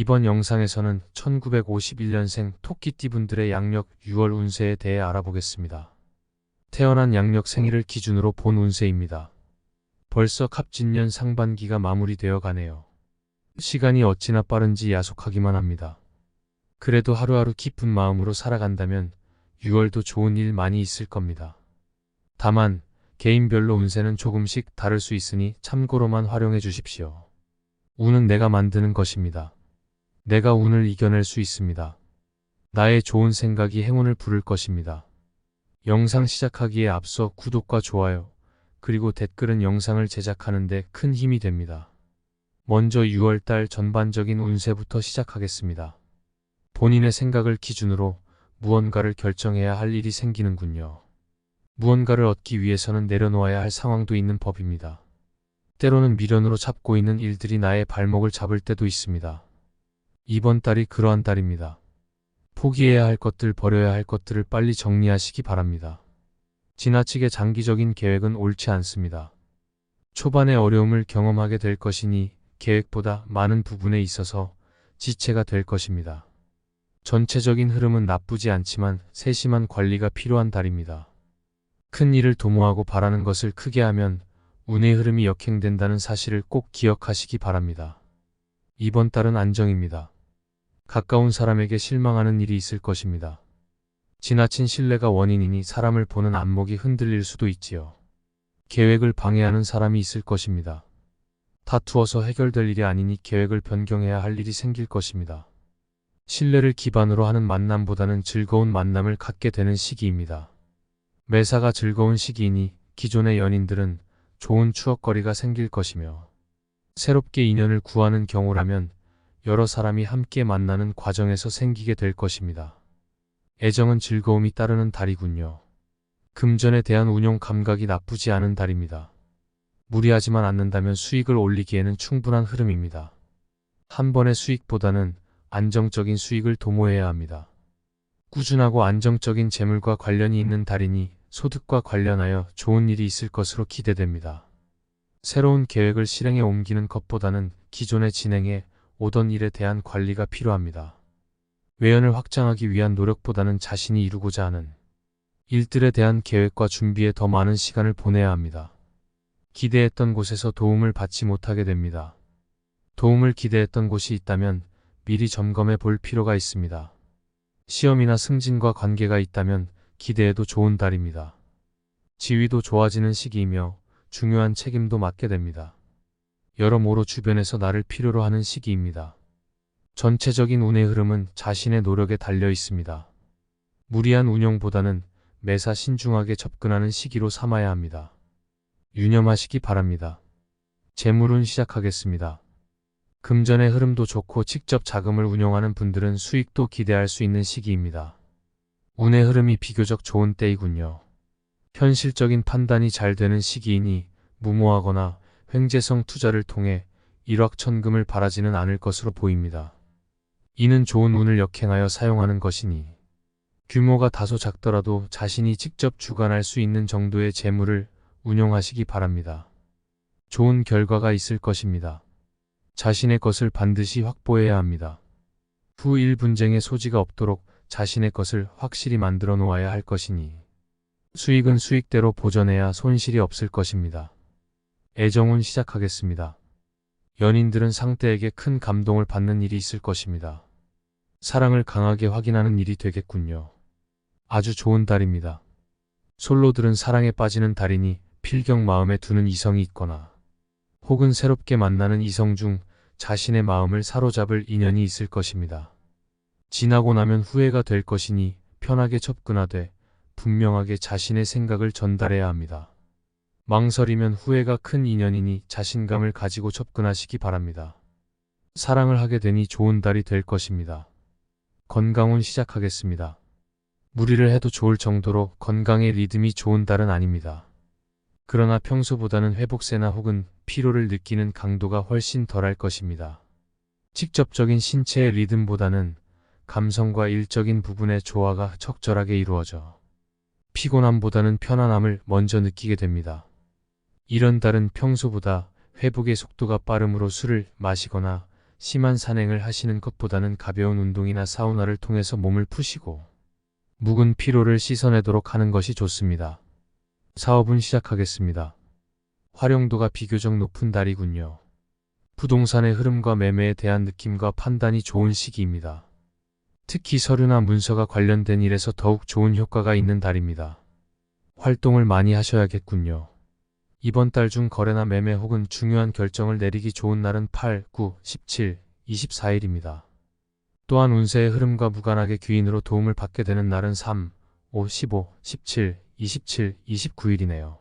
이번 영상에서는 1951년생 토끼띠분들의 양력 6월 운세에 대해 알아보겠습니다. 태어난 양력 생일을 기준으로 본 운세입니다. 벌써 갑진년 상반기가 마무리되어 가네요. 시간이 어찌나 빠른지 야속하기만 합니다. 그래도 하루하루 기쁜 마음으로 살아간다면 6월도 좋은 일 많이 있을 겁니다. 다만 개인별로 운세는 조금씩 다를 수 있으니 참고로만 활용해 주십시오. 운은 내가 만드는 것입니다. 내가 운을 이겨낼 수 있습니다. 나의 좋은 생각이 행운을 부를 것입니다. 영상 시작하기에 앞서 구독과 좋아요, 그리고 댓글은 영상을 제작하는데 큰 힘이 됩니다. 먼저 6월달 전반적인 운세부터 시작하겠습니다. 본인의 생각을 기준으로 무언가를 결정해야 할 일이 생기는군요. 무언가를 얻기 위해서는 내려놓아야 할 상황도 있는 법입니다. 때로는 미련으로 잡고 있는 일들이 나의 발목을 잡을 때도 있습니다. 이번 달이 그러한 달입니다. 포기해야 할 것들, 버려야 할 것들을 빨리 정리하시기 바랍니다. 지나치게 장기적인 계획은 옳지 않습니다. 초반에 어려움을 경험하게 될 것이니 계획보다 많은 부분에 있어서 지체가 될 것입니다. 전체적인 흐름은 나쁘지 않지만 세심한 관리가 필요한 달입니다. 큰 일을 도모하고 바라는 것을 크게 하면 운의 흐름이 역행된다는 사실을 꼭 기억하시기 바랍니다. 이번 달은 안정입니다. 가까운 사람에게 실망하는 일이 있을 것입니다. 지나친 신뢰가 원인이니 사람을 보는 안목이 흔들릴 수도 있지요. 계획을 방해하는 사람이 있을 것입니다. 다투어서 해결될 일이 아니니 계획을 변경해야 할 일이 생길 것입니다. 신뢰를 기반으로 하는 만남보다는 즐거운 만남을 갖게 되는 시기입니다. 매사가 즐거운 시기이니 기존의 연인들은 좋은 추억거리가 생길 것이며 새롭게 인연을 구하는 경우라면 여러 사람이 함께 만나는 과정에서 생기게 될 것입니다. 애정은 즐거움이 따르는 달이군요. 금전에 대한 운용 감각이 나쁘지 않은 달입니다. 무리하지만 않는다면 수익을 올리기에는 충분한 흐름입니다. 한 번의 수익보다는 안정적인 수익을 도모해야 합니다. 꾸준하고 안정적인 재물과 관련이 있는 달이니 소득과 관련하여 좋은 일이 있을 것으로 기대됩니다. 새로운 계획을 실행에 옮기는 것보다는 기존에 진행해 오던 일에 대한 관리가 필요합니다. 외연을 확장하기 위한 노력보다는 자신이 이루고자 하는 일들에 대한 계획과 준비에 더 많은 시간을 보내야 합니다. 기대했던 곳에서 도움을 받지 못하게 됩니다. 도움을 기대했던 곳이 있다면 미리 점검해 볼 필요가 있습니다. 시험이나 승진과 관계가 있다면 기대해도 좋은 달입니다. 지위도 좋아지는 시기이며 중요한 책임도 맡게 됩니다. 여러모로 주변에서 나를 필요로 하는 시기입니다. 전체적인 운의 흐름은 자신의 노력에 달려 있습니다. 무리한 운용보다는 매사 신중하게 접근하는 시기로 삼아야 합니다. 유념하시기 바랍니다. 재물운 시작하겠습니다. 금전의 흐름도 좋고 직접 자금을 운용하는 분들은 수익도 기대할 수 있는 시기입니다. 운의 흐름이 비교적 좋은 때이군요. 현실적인 판단이 잘 되는 시기이니 무모하거나 횡재성 투자를 통해 일확천금을 바라지는 않을 것으로 보입니다. 이는 좋은 운을 역행하여 사용하는 것이니 규모가 다소 작더라도 자신이 직접 주관할 수 있는 정도의 재물을 운용하시기 바랍니다. 좋은 결과가 있을 것입니다. 자신의 것을 반드시 확보해야 합니다. 후일 분쟁의 소지가 없도록 자신의 것을 확실히 만들어 놓아야 할 것이니 수익은 수익대로 보전해야 손실이 없을 것입니다. 애정운 시작하겠습니다. 연인들은 상대에게 큰 감동을 받는 일이 있을 것입니다. 사랑을 강하게 확인하는 일이 되겠군요. 아주 좋은 달입니다. 솔로들은 사랑에 빠지는 달이니 필경 마음에 두는 이성이 있거나 혹은 새롭게 만나는 이성 중 자신의 마음을 사로잡을 인연이 있을 것입니다. 지나고 나면 후회가 될 것이니 편하게 접근하되 분명하게 자신의 생각을 전달해야 합니다. 망설이면 후회가 큰 인연이니 자신감을 가지고 접근하시기 바랍니다. 사랑을 하게 되니 좋은 달이 될 것입니다. 건강운 시작하겠습니다. 무리를 해도 좋을 정도로 건강의 리듬이 좋은 달은 아닙니다. 그러나 평소보다는 회복세나 혹은 피로를 느끼는 강도가 훨씬 덜할 것입니다. 직접적인 신체의 리듬보다는 감성과 일적인 부분의 조화가 적절하게 이루어져 피곤함보다는 편안함을 먼저 느끼게 됩니다. 이런 달은 평소보다 회복의 속도가 빠름으로 술을 마시거나 심한 산행을 하시는 것보다는 가벼운 운동이나 사우나를 통해서 몸을 푸시고 묵은 피로를 씻어내도록 하는 것이 좋습니다. 사업은 시작하겠습니다. 활용도가 비교적 높은 달이군요. 부동산의 흐름과 매매에 대한 느낌과 판단이 좋은 시기입니다. 특히 서류나 문서가 관련된 일에서 더욱 좋은 효과가 있는 달입니다. 활동을 많이 하셔야겠군요. 이번 달 중 거래나 매매 혹은 중요한 결정을 내리기 좋은 날은 8, 9, 17, 24일입니다. 또한 운세의 흐름과 무관하게 귀인으로 도움을 받게 되는 날은 3, 5, 15, 17, 27, 29일이네요.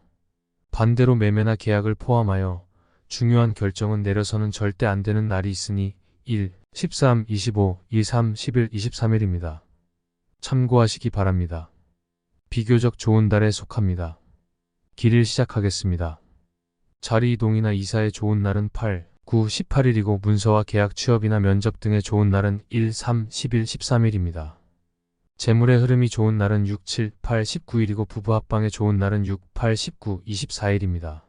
반대로 매매나 계약을 포함하여 중요한 결정은 내려서는 절대 안 되는 날이 있으니 1, 13, 25, 23, 11, 23일입니다. 참고하시기 바랍니다. 비교적 좋은 달에 속합니다. 길을 시작하겠습니다. 자리 이동이나 이사에 좋은 날은 8, 9, 18일이고 문서와 계약 취업이나 면접 등에 좋은 날은 1, 3, 11, 13일입니다. 재물의 흐름이 좋은 날은 6, 7, 8, 19일이고 부부 합방에 좋은 날은 6, 8, 19, 24일입니다.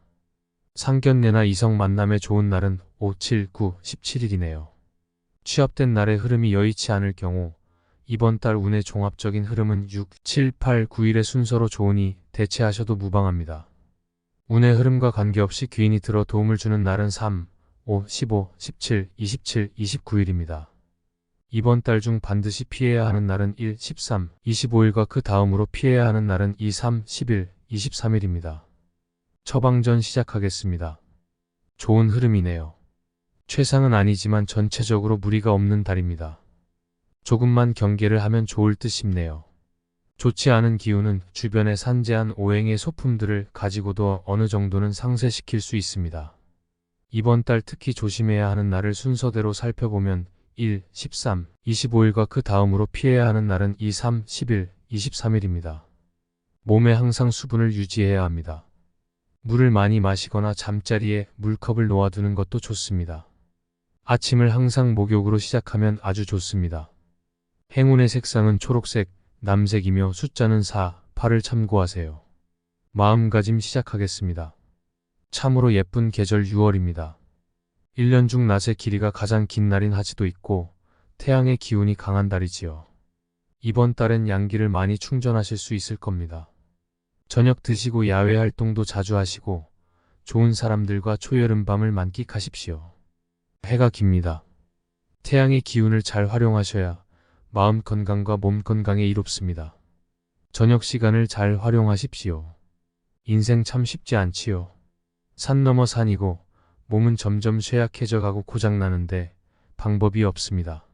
상견례나 이성 만남에 좋은 날은 5, 7, 9, 17일이네요. 취업된 날의 흐름이 여의치 않을 경우 이번 달 운의 종합적인 흐름은 6, 7, 8, 9일의 순서로 좋으니 대체하셔도 무방합니다. 운의 흐름과 관계없이 귀인이 들어 도움을 주는 날은 3, 5, 15, 17, 27, 29일입니다. 이번 달 중 반드시 피해야 하는 날은 1, 13, 25일과 그 다음으로 피해야 하는 날은 2, 3, 11, 23일입니다. 처방전 시작하겠습니다. 좋은 흐름이네요. 최상은 아니지만 전체적으로 무리가 없는 달입니다. 조금만 경계를 하면 좋을 듯 싶네요. 좋지 않은 기운은 주변에 산재한 오행의 소품들을 가지고도 어느 정도는 상쇄시킬 수 있습니다. 이번 달 특히 조심해야 하는 날을 순서대로 살펴보면 1, 13, 25일과 그 다음으로 피해야 하는 날은 2, 3, 10일, 23일입니다. 몸에 항상 수분을 유지해야 합니다. 물을 많이 마시거나 잠자리에 물컵을 놓아두는 것도 좋습니다. 아침을 항상 목욕으로 시작하면 아주 좋습니다. 행운의 색상은 초록색, 남색이며 숫자는 4, 8을 참고하세요. 마음가짐 시작하겠습니다. 참으로 예쁜 계절 6월입니다. 1년 중 낮의 길이가 가장 긴 날인 하지도 있고 태양의 기운이 강한 달이지요. 이번 달엔 양기를 많이 충전하실 수 있을 겁니다. 저녁 드시고 야외 활동도 자주 하시고 좋은 사람들과 초여름 밤을 만끽하십시오. 해가 깁니다. 태양의 기운을 잘 활용하셔야 마음 건강과 몸 건강에 이롭습니다. 저녁 시간을 잘 활용하십시오. 인생 참 쉽지 않지요. 산 넘어 산이고 몸은 점점 쇠약해져 가고 고장나는데 방법이 없습니다.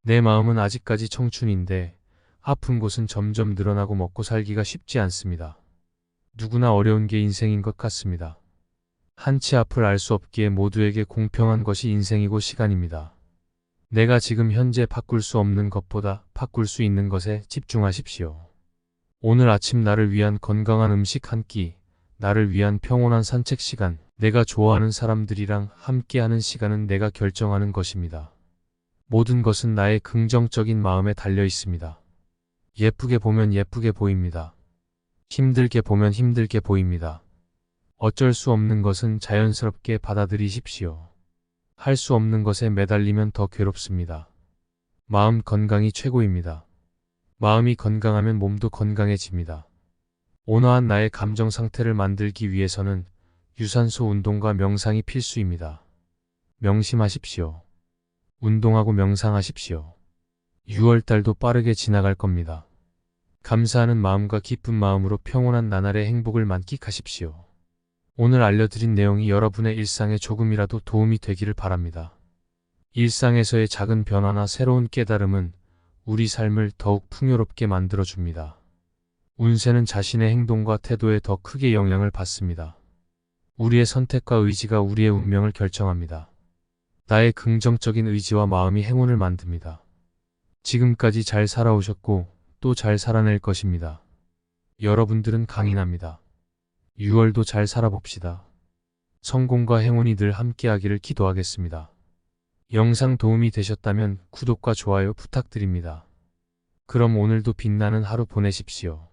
내 마음은 아직까지 청춘인데 아픈 곳은 점점 늘어나고 먹고 살기가 쉽지 않습니다. 누구나 어려운 게 인생인 것 같습니다. 한치 앞을 알 수 없기에 모두에게 공평한 것이 인생이고 시간입니다. 내가 지금 현재 바꿀 수 없는 것보다 바꿀 수 있는 것에 집중하십시오. 오늘 아침 나를 위한 건강한 음식 한 끼, 나를 위한 평온한 산책 시간, 내가 좋아하는 사람들이랑 함께하는 시간은 내가 결정하는 것입니다. 모든 것은 나의 긍정적인 마음에 달려 있습니다. 예쁘게 보면 예쁘게 보입니다. 힘들게 보면 힘들게 보입니다. 어쩔 수 없는 것은 자연스럽게 받아들이십시오. 할 수 없는 것에 매달리면 더 괴롭습니다. 마음 건강이 최고입니다. 마음이 건강하면 몸도 건강해집니다. 온화한 나의 감정 상태를 만들기 위해서는 유산소 운동과 명상이 필수입니다. 명심하십시오. 운동하고 명상하십시오. 6월달도 빠르게 지나갈 겁니다. 감사하는 마음과 기쁜 마음으로 평온한 나날의 행복을 만끽하십시오. 오늘 알려드린 내용이 여러분의 일상에 조금이라도 도움이 되기를 바랍니다. 일상에서의 작은 변화나 새로운 깨달음은 우리 삶을 더욱 풍요롭게 만들어줍니다. 운세는 자신의 행동과 태도에 더 크게 영향을 받습니다. 우리의 선택과 의지가 우리의 운명을 결정합니다. 나의 긍정적인 의지와 마음이 행운을 만듭니다. 지금까지 잘 살아오셨고 또 잘 살아낼 것입니다. 여러분들은 강인합니다. 6월도 잘 살아봅시다. 성공과 행운이 늘 함께하기를 기도하겠습니다. 영상 도움이 되셨다면 구독과 좋아요 부탁드립니다. 그럼 오늘도 빛나는 하루 보내십시오.